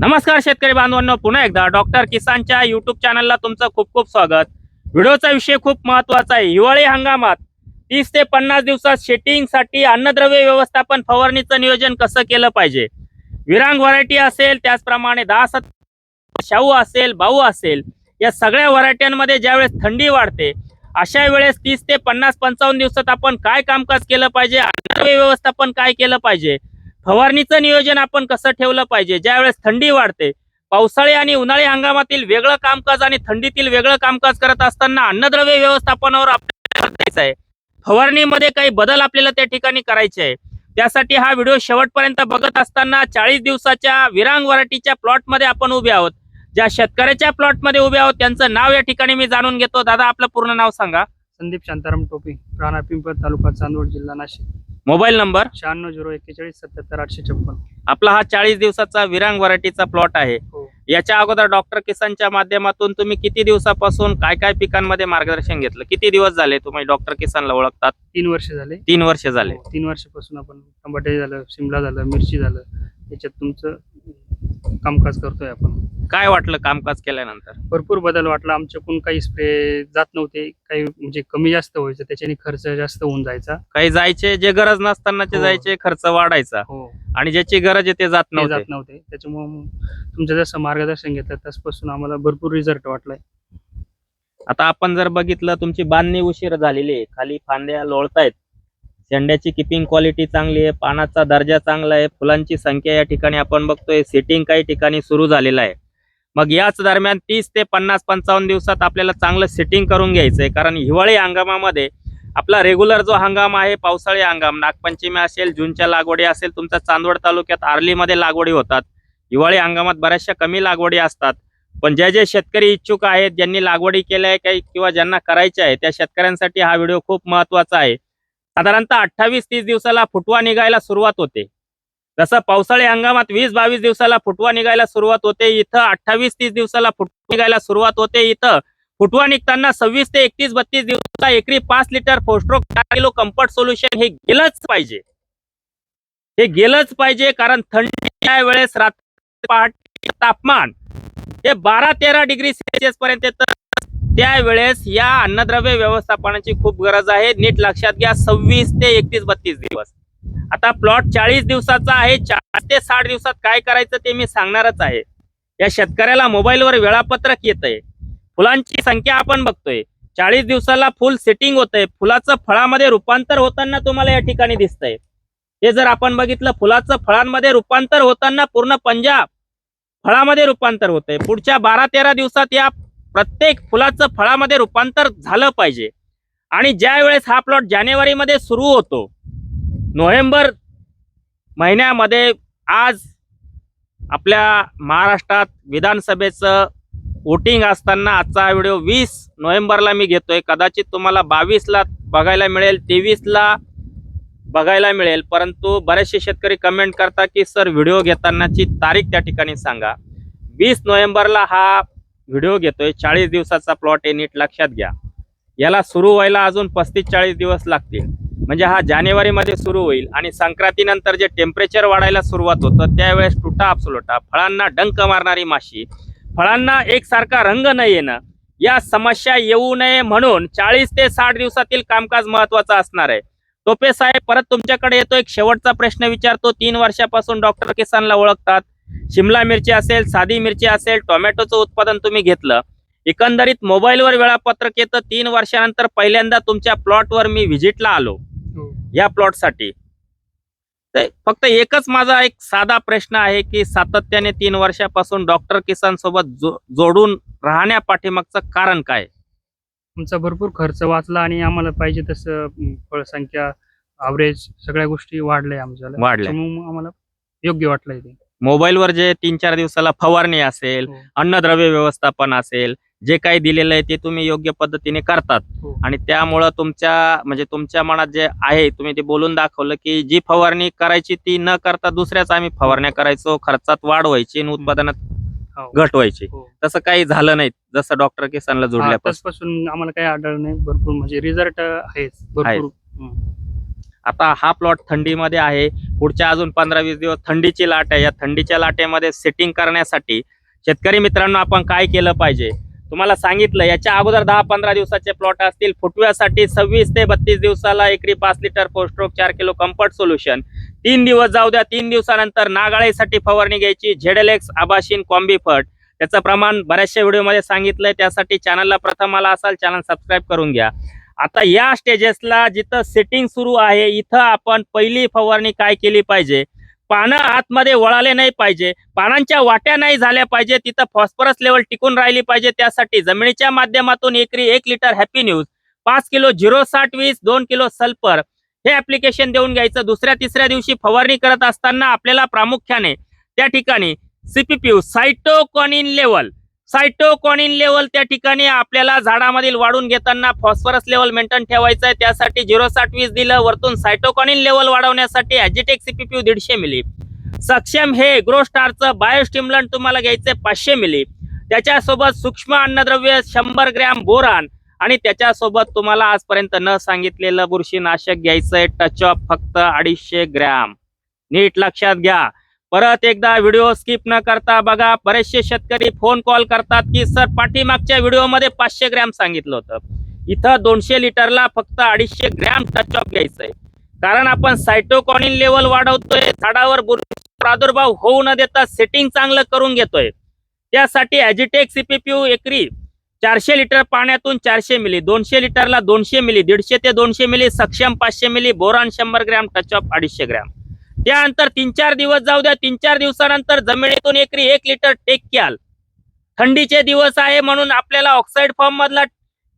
नमस्कार शेतकरी बांधवांनो पुन्हा एकदा डॉक्टर किसानच्या युट्यूब चॅनलला तुमचं खूप खूप स्वागत. व्हिडिओचा विषय खूप महत्त्वाचा आहे. हिवाळी हंगामात तीस ते पन्नास दिवसात शेटिंगसाठी अन्नद्रव्य व्यवस्थापन फवारणीचं नियोजन कसं केलं पाहिजे? विरांग व्हरायटी असेल त्याचप्रमाणे दहा सत शाहू असेल भाऊ असेल या सगळ्या व्हरायट्यांमध्ये ज्यावेळेस थंडी वाढते अशा वेळेस तीस ते पन्नास पंचावन्न दिवसात आपण काय कामकाज केलं पाहिजे? अन्नद्रव्य व्यवस्थापन काय केलं पाहिजे? फवारणीचं नियोजन आपण कसं ठेवलं पाहिजे? ज्यावेळेस थंडी वाढते पावसाळी आणि उन्हाळी हंगामातील वेगळं कामकाज आणि थंडीतील वेगळं कामकाज करत असताना अन्नद्रव्य व्यवस्थापनावर आपल्याला आहे. फवारणीमध्ये काही बदल आपल्याला त्या ठिकाणी करायचे आहे. त्यासाठी हा व्हिडिओ शेवटपर्यंत बघत असताना चाळीस दिवसाच्या विरांग व्हरायटीच्या प्लॉटमध्ये आपण उभे आहोत. ज्या शेतकऱ्याच्या प्लॉटमध्ये उभे आहोत त्यांचं नाव या ठिकाणी मी जाणून घेतो. दादा आपलं पूर्ण नाव सांगा. संदीप शांताराम टोपी राणा पिंपळ तालुका चांदवड जिल्हा नाशिक. Mobile number? शहाण्णव झिरो एक्केचाळीस सत्याहत्तर आठशे छप्पन. आपला हा चाळीस दिवसाचा विरांग व्हरायटीचा प्लॉट आहे. हो. याच्या अगोदर डॉक्टर किसानच्या माध्यमातून तुम्ही किती दिवसापासून काय काय पिकांमध्ये मार्गदर्शन घेतलं? किती दिवस झाले तुम्ही डॉक्टर किसानला ओळखतात? तीन वर्ष झाले. तीन वर्ष झाले. हो, तीन वर्षापासून आपण टमाटे झालं शिमला झालं मिरची झालं. याच्यात तुमचं कामकाज करतोय आपण. काय वाटलं कामकाज केल्यानंतर? भरपूर बदल वाटला. आमच्याकडून काही स्प्रे जात नव्हते. काही म्हणजे कमी जास्त व्हायचं. त्याच्याने खर्च जास्त होऊन जायचा. काही जायचे जे गरज नसतानाचे हो. जायचे खर्च वाढायचा. हो. आणि ज्याची गरज आहे ते जात ते नव्हते जात नव्हते. त्याच्यामुळे मग तुमचं जसं मार्गदर्शन घेतलं तसपासून आम्हाला भरपूर रिझल्ट वाटलाय. आता आपण जर बघितलं तुमची बांधणी उशीर झालेली आहे. खाली फांद्या लोळतायत. शेंड्याची किपिंग क्वालिटी चांगली आहे पानाचा दर्जा चांगला आहे फुलांची संख्या या ठिकाणी आपण बघतोय सेटिंग काही ठिकाणी सुरू झालेलं आहे. मग याच दरम्यान तीस ते पन्नास पंचावन्न दिवसात आपल्याला चांगलं सेटिंग करून घ्यायचं आहे कारण हिवाळी हंगामामध्ये आपला रेग्युलर जो हंगाम आहे पावसाळी हंगाम नागपंचमी असेल जूनच्या लागवडी असेल तुमच्या चांदवड तालुक्यात आर्लीमध्ये लागवडी होतात. हिवाळी हंगामात बऱ्याचशा कमी लागवडी असतात. पण ज्या जे शेतकरी इच्छुक आहेत ज्यांनी लागवडी केल्या आहे काही किंवा ज्यांना करायच्या आहे त्या शेतकऱ्यांसाठी हा व्हिडिओ खूप महत्त्वाचा आहे. साधारणतः अठ्ठावीस तीस दिवसाला फुटवा निघायला सुरुवात होते. जसं पावसाळी हंगामात वीस बावीस दिवसाला फुटवा निघायला सुरुवात होते इथं अठ्ठावीस तीस दिवसाला फुटवा निघायला सुरुवात होते. इथं फुटवा निघताना सव्वीस ते एकतीस बत्तीस दिवसाला एकरी पाच लिटर फोस्ट्रोक किलो कम्फर्ट सोल्युशन हे गेलंच पाहिजे. हे गेलंच पाहिजे कारण थंडीच्या वेळेस रात्री पहाटे तापमान हे बारा तेरा डिग्री सेल्सिअस पर्यंत त्यावेळेस या अन्नद्रव्य व्यवस्थापनाची खूप गरज आहे. नीट लक्षात घ्या सव्वीस ते एकतीस बत्तीस दिवस. आता प्लॉट चाळीस दिवसाचा आहे. चाळीस ते साठ दिवसात काय करायचं ते मी सांगणारच आहे. या शेतकऱ्याला मोबाईलवर वेळापत्रक येत आहे फुलांची संख्या आपण बघतोय. चाळीस दिवसाला फुल सेटिंग होतंय. फुलाचं फळामध्ये रूपांतर होताना तुम्हाला या ठिकाणी दिसतंय. हे जर आपण बघितलं फुलाचं फळांमध्ये रूपांतर होताना पूर्ण पंजाब फळामध्ये रूपांतर होतंय. पुढच्या बारा तेरा दिवसात या प्रत्येक फुलाचं फळामध्ये रूपांतर झालं पाहिजे. आणि ज्या वेळेस हा प्लॉट जानेवारीमध्ये सुरू होतो नोव्हेंबर महिन्यामध्ये आज आपल्या महाराष्ट्रात विधानसभेचं वोटिंग असताना आजचा व्हिडिओ वीस नोव्हेंबरला मी घेतोय. कदाचित तुम्हाला बावीसला बघायला मिळेल तेवीसला बघायला मिळेल. परंतु बरेचसे शेतकरी कमेंट करतात की सर व्हिडिओ घेतानाची तारीख त्या ठिकाणी सांगा. वीस नोव्हेंबरला हा व्हिडिओ घेतोय चाळीस दिवसाचा प्लॉट आहे नीट लक्षात घ्या. याला सुरू व्हायला अजून पस्तीस चाळीस दिवस लागतील. म्हणजे हा जानेवारीमध्ये सुरू होईल आणि संक्रांतीनंतर जे टेम्परेचर वाढायला सुरुवात होतं त्यावेळेस तुटा अपसुलटा फळांना डंक मारणारी माशी. फळांना एकसारखा रंग न येणं. या समस्या येऊ नये म्हणून चाळीस ते साठ दिवसातील कामकाज महत्वाचं असणार आहे. टोपे साहेब परत तुमच्याकडे येतो. एक शेवटचा प्रश्न विचारतो. तीन वर्षापासून डॉक्टर किसानला ओळखतात. शिमला मिरची असेल साधी मिरची असेल टोमॅटोचं उत्पादन तुम्ही घेतलं. एकंदरीत मोबाईलवर वेळापत्रक येतं. तीन वर्षानंतर पहिल्यांदा तुमच्या प्लॉटवर मी व्हिजिटला आलो. हो. या प्लॉटसाठी. तर फक्त एकच माझा एक साधा प्रश्न आहे की सातत्याने तीन वर्षापासून डॉक्टर किसान सोबत जो, जोडून राहण्या पाठीमागचं कारण काय? आमचा भरपूर खर्च वाचला आणि आम्हाला पाहिजे तसं फळसंख्या ॲव्हरेज सगळ्या गोष्टी वाढल्या आमच्याला. वाढल्या. आम्हाला योग्य वाटलंय ते. मोबाईलवर जे तीन चार दिवसाला फवारणी असेल हो, अन्नद्रव्य व्यवस्थापन असेल जे काही दिलेलं आहे ते तुम्ही योग्य पद्धतीने करतात हो. आणि त्यामुळं तुमच्या म्हणजे तुमच्या मनात जे आहे तुम्ही ते बोलून दाखवलं की जी फवारणी करायची ती न करता दुसऱ्याच आम्ही फवारण्या करायचो खर्चात वाढ व्हायची आणि उत्पादनात हो. घट व्हायची. तसं काही झालं नाही जसं डॉक्टर किसानला जोडल्यापासून आम्हाला काही आढळलं नाही भरपूर म्हणजे रिझल्ट आहेच भरपूर हं. आता हा प्लॉट थंडीमध्ये आहे. पुढच्या अजून पंधरा वीस दिवस थंडीची लाट आहे. या थंडीच्या लाटेमध्ये सेटिंग करण्यासाठी शेतकरी मित्रांनो आपण काय केलं पाहिजे? तुम्हाला सांगितलं याच्या अगोदर दहा पंधरा दिवसाचे प्लॉट असतील. फुटव्यासाठी सव्वीस ते बत्तीस दिवसाला एकरी पाच लिटर पोस्ट्रोक चार किलो कम्फर्ट सोल्युशन तीन दिवस जाऊ द्या तीन दिवसानंतर नागाळीसाठी फवारणी घ्यायची. झेडलेक्स आबाशीन कॉम्बिफर्ट त्याचं प्रमाण बऱ्याचशा व्हिडिओमध्ये सांगितलंय. त्यासाठी चॅनलला प्रथम आला असाल चॅनल सबस्क्राईब करून घ्या. आता या स्टेजेसला जिथं सेटिंग सुरू आहे इथं आपण पहिली फवारणी काय केली पाहिजे? पानं आतमध्ये वळाले नाही पाहिजे. पानांच्या वाट्या नाही झाल्या पाहिजे. तिथं फॉस्फरस लेवल टिकून राहिली पाहिजे त्यासाठी. जमिनीच्या माध्यमातून एकरी एक लिटर हॅपी न्यूज पाच किलो झिरो साठ वीस दोन किलो सल्फर हे ऍप्लिकेशन देऊन घ्यायचं. दुसऱ्या तिसऱ्या दिवशी फवारणी करत असताना आपल्याला प्रामुख्याने त्या ठिकाणी सीपीपीयू सायटोकॉनिन लेवल सायटोकॉनिन लेवल त्या ठिकाणी आपल्याला झाडामधील वाढून घेताना फॉस्फरस लेवल मेंटेन ठेवायचं आहे त्यासाठी झिरो साठ वीस दिलं. वरतून सायटोकॉनिन लेवल वाढवण्यासाठी ॲजिटेक सीपीपीयू दीडशे मिली सक्षम हे ग्रो स्टारचं बायोस्टिम्युलंट तुम्हाला घ्यायचंय पाचशे मिली त्याच्यासोबत सूक्ष्म अन्नद्रव्य शंभर ग्रॅम बोरान. आणि त्याच्यासोबत तुम्हाला आजपर्यंत न सांगितलेलं बुरशीनाशक घ्यायचंय. टच ऑफ फक्त अडीचशे ग्रॅम. नीट लक्षात घ्या. परत एकदा व्हिडिओ स्किप न करता बघा बरेचसे शेतकरी फोन कॉल करतात की सर पाठीमागच्या व्हिडिओमध्ये पाचशे ग्रॅम सांगितलं होतं. इथं दोनशे लिटरला फक्त अडीचशे ग्रॅम टच ऑफ घ्यायचंय. कारण आपण सायटोकॉनिन लेवल वाढवतोय झाडावर प्रादुर्भाव होऊ न देता सेटिंग चांगलं करून घेतोय. त्यासाठी ॲजिटेक सीपीपीयू एकरी चारशे लिटर पाण्यातून चारशे मिली दोनशे लिटरला दोनशे मिली दीडशे ते दोनशे मिली सक्षम पाचशे मिली बोरान शंभर ग्रॅम टच ऑफ अडीचशे ग्रॅम त्यानंतर तीन चार दिवस जाऊ द्या तीन चार दिवसानंतर जमिनीतून एकरी एक लिटर टेक क्याल थंडीचे दिवस आहे म्हणून आपल्याला ऑक्साईड फॉर्म मधला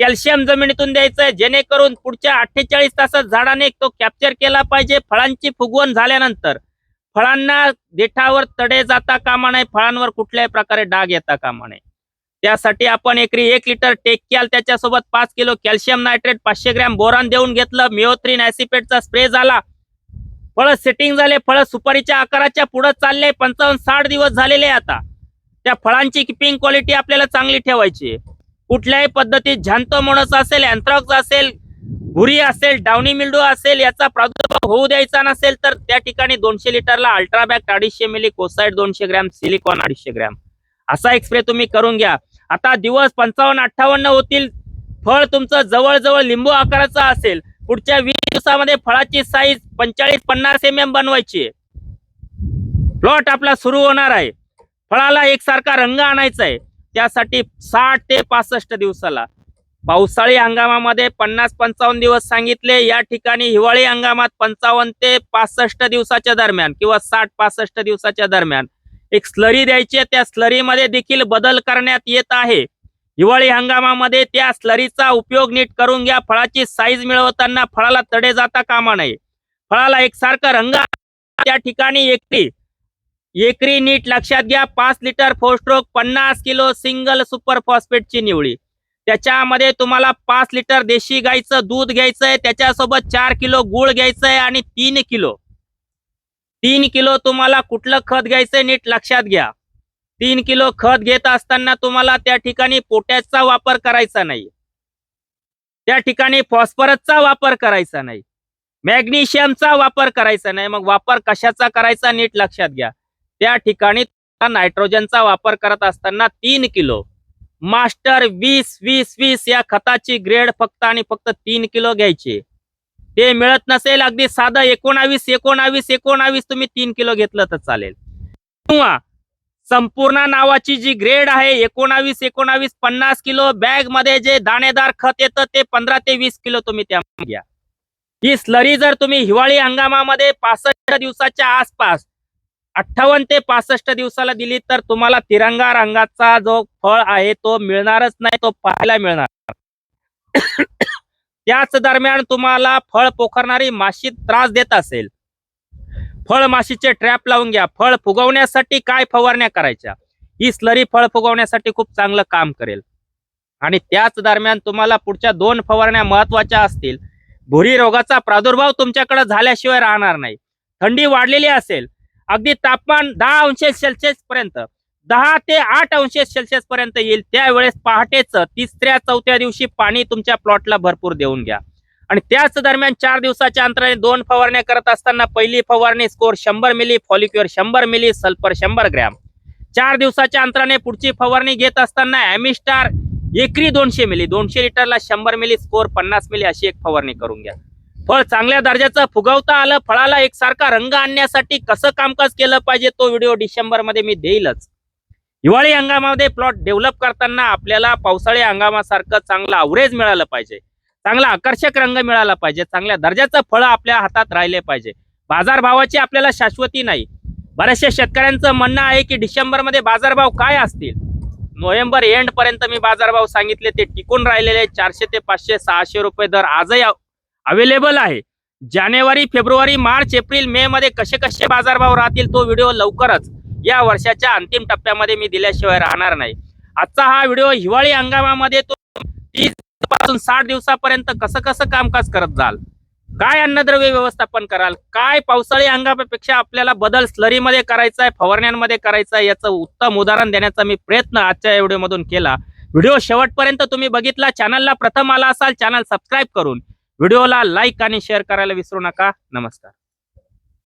कॅल्शियम जमिनीतून द्यायचं आहे जेणेकरून पुढच्या अठ्ठेचाळीस तासात झाडाने तो कॅप्चर केला पाहिजे फळांची फुगवण झाल्यानंतर. फळांना देठावर तडे जाता कामा नये फळांवर कुठल्याही प्रकारे डाग येता कामा नये. त्यासाठी आपण एकरी एक लिटर टेक्याल त्याच्यासोबत पाच किलो कॅल्शियम नायट्रेट पाचशे ग्रॅम बोरान देऊन घेतलं मिओथ्रीन ऍसिपेटचा स्प्रे झाला फळ सेटिंग झाले फळ सुपारीच्या आकाराच्या पुढे चालले पंचावन्न साठ दिवस झालेले आता. त्या फळांची किपिंग क्वालिटी आपल्याला चांगली ठेवायची कुठल्याही पद्धतीत झांतोमोनस असेल अँथ्रॉक्स असेल भुरी असेल डाउनी मिल्डू असेल याचा प्रादुर्भाव होऊ द्यायचा नसेल तर त्या ठिकाणी दोनशे लिटरला अल्ट्राबॅक अडीचशे मिली कोसाईड दोनशे ग्रॅम सिलिकॉन अडीचशे ग्रॅम. असा एक स्प्रे तुम्ही करून घ्या. आता दिवस पंचावन्न अठ्ठावन्न होतील. फळ तुमचं जवळजवळ लिंबू आकाराचं असेल. पुढच्या वीस दिवसामध्ये फळाची साईज पंचाळीस पन्नास एम एम बनवायची. प्लॉट आपला सुरू होणार आहे. फळाला एकसारखा रंग आणायचा आहे. त्यासाठी साठ ते पासष्ट दिवसाला. पावसाळी हंगामामध्ये पन्नास पंचावन्न दिवस सांगितले. या ठिकाणी हिवाळी हंगामात पंचावन्न ते पासष्ट दिवसाच्या दरम्यान किंवा साठ पासष्ट दिवसाच्या दरम्यान एक स्लरी द्यायची आहे. त्या स्लरीमध्ये देखील बदल करण्यात येत आहे. हिवाळी हंगामामध्ये त्या स्लरीचा उपयोग नीट करून घ्या. फळाची साईज मिळवताना फळाला तडे जाता कामा नये. फळाला एकसारखा रंग त्या ठिकाणी एकटी एकरी नीट लक्षात घ्या. पाच लिटर फोस्ट्रोक पन्नास किलो सिंगल सुपर फॉस्फेटची निवडी. त्याच्यामध्ये तुम्हाला पाच लिटर देशी गाईचं दूध घ्यायचंय. त्याच्यासोबत चार किलो गुळ घ्यायचंय आणि तीन किलो. तीन किलो तुम्हाला कुठलं खत घ्यायचंय नीट लक्षात घ्या. तीन किलो खत घेत असताना तुम्हाला त्या ठिकाणी पोटॅशचा वापर करायचा नाही. त्या ठिकाणी फॉस्फरसचा वापर करायचा नाही. मॅग्नेशियमचा वापर करायचा नाही. मग वापर कशाचा करायचा नीट लक्षात घ्या. त्या ठिकाणी नायट्रोजनचा वापर करत असताना तीन किलो. मास्टर वीस वीस वीस या खताची ग्रेड फक्त आणि फक्त तीन किलो घ्यायची. ते मिळत नसेल अगदी साधं एकोणावीस एकोणावीस एकोणावीस तुम्ही तीन किलो घेतलं तर चालेल. किंवा संपूर्ण नावाची जी ग्रेड आहे एकोणावीस एकोणावीस पन्नास किलो बॅगमध्ये जे दाणेदार खत येतं ते पंधरा ते वीस किलो तुम्ही त्या घ्या. ही स्लरी जर तुम्ही हिवाळी हंगामामध्ये पासष्ट दिवसाच्या आसपास अठ्ठावन्न ते पासष्ट दिवसाला दिली तर तुम्हाला तिरंगा रंगाचा जो फळ आहे तो मिळणारच नाही तो पाहायला मिळणार. त्याच दरम्यान तुम्हाला फळ पोखरणारी माशी त्रास देत असेल. फळ माशीचे ट्रॅप लावून घ्या. फळ फुगवण्यासाठी काय फवारण्या करायच्या? ही स्लरी फळ फुगवण्यासाठी खूप चांगलं काम करेल. आणि त्याच दरम्यान तुम्हाला पुढच्या दोन फवारण्या महत्त्वाच्या असतील. भुरी रोगाचा प्रादुर्भाव तुमच्याकडे झाल्याशिवाय राहणार नाही. थंडी वाढलेली असेल. अगदी तापमान दहा अंश सेल्सिअस पर्यंत दहा ते आठ अंश सेल्सिअस पर्यंत येईल. त्यावेळेस पहाटेच तिसऱ्या चौथ्या दिवशी पाणी तुमच्या प्लॉटला भरपूर देऊन घ्या. आणि त्याच दरम्यान चार दिवसाच्या अंतराने दोन फवारण्या करत असताना पहिली फवारणी स्कोर शंभर मिली फॉलिक्युअर शंभर मिली सल्फर शंभर ग्रॅम. चार दिवसाच्या अंतराने पुढची फवारणी घेत असताना ॲमिस्टार एकरी दोनशे मिली दोनशे लिटरला शंभर मिली स्कोर पन्नास मिली अशी एक फवारणी करून घ्या. फळ चांगल्या दर्जाचं फुगवता आलं फळाला एकसारखा रंग आणण्यासाठी कसं कामकाज केलं पाहिजे तो व्हिडिओ डिसेंबरमध्ये मी देईलच. हिवाळी हंगामामध्ये प्लॉट डेव्हलप करताना आपल्याला पावसाळी हंगामासारखं चांगलं अवरेज मिळालं पाहिजे. चांगला आकर्षक रंग मिळाला पाहिजे. चांगल्या दर्जाचं फळ आपल्या हातात राहिले पाहिजे. बाजारभावाची आपल्याला शाश्वती नाही. बऱ्याचशा शेतकऱ्यांचं म्हणणं आहे की डिसेंबरमध्ये बाजारभाव काय असतील? नोव्हेंबर एंड पर्यंत मी बाजारभाव सांगितले ते टिकून राहिलेले चारशे ते पाचशे सहाशे रुपये दर आजही अवेलेबल आहे. जानेवारी फेब्रुवारी मार्च एप्रिल मे मध्ये कसे कसे बाजारभाव राहतील तो व्हिडिओ लवकरच या वर्षाच्या अंतिम टप्प्यामध्ये मी दिल्याशिवाय राहणार नाही. आजचा हा व्हिडिओ हिवाळी हंगामामध्ये तो पासून साठ दिवसापर्यंत कसं कसं कामकाज करत जाल? काय अन्नद्रव्य व्यवस्थापन कराल? काय पावसाळी हंगामापेक्षा आपल्याला बदल स्लरीमध्ये करायचा आहे फवारण्यांमध्ये करायचा आहे याचं उत्तम उदाहरण देण्याचा मी प्रयत्न आजच्या या व्हिडिओमधून केला. व्हिडिओ शेवटपर्यंत तुम्ही बघितला चॅनलला प्रथम आला असाल चॅनल सबस्क्राईब करून. व्हिडिओला लाईक आणि शेअर करायला विसरू नका. नमस्कार.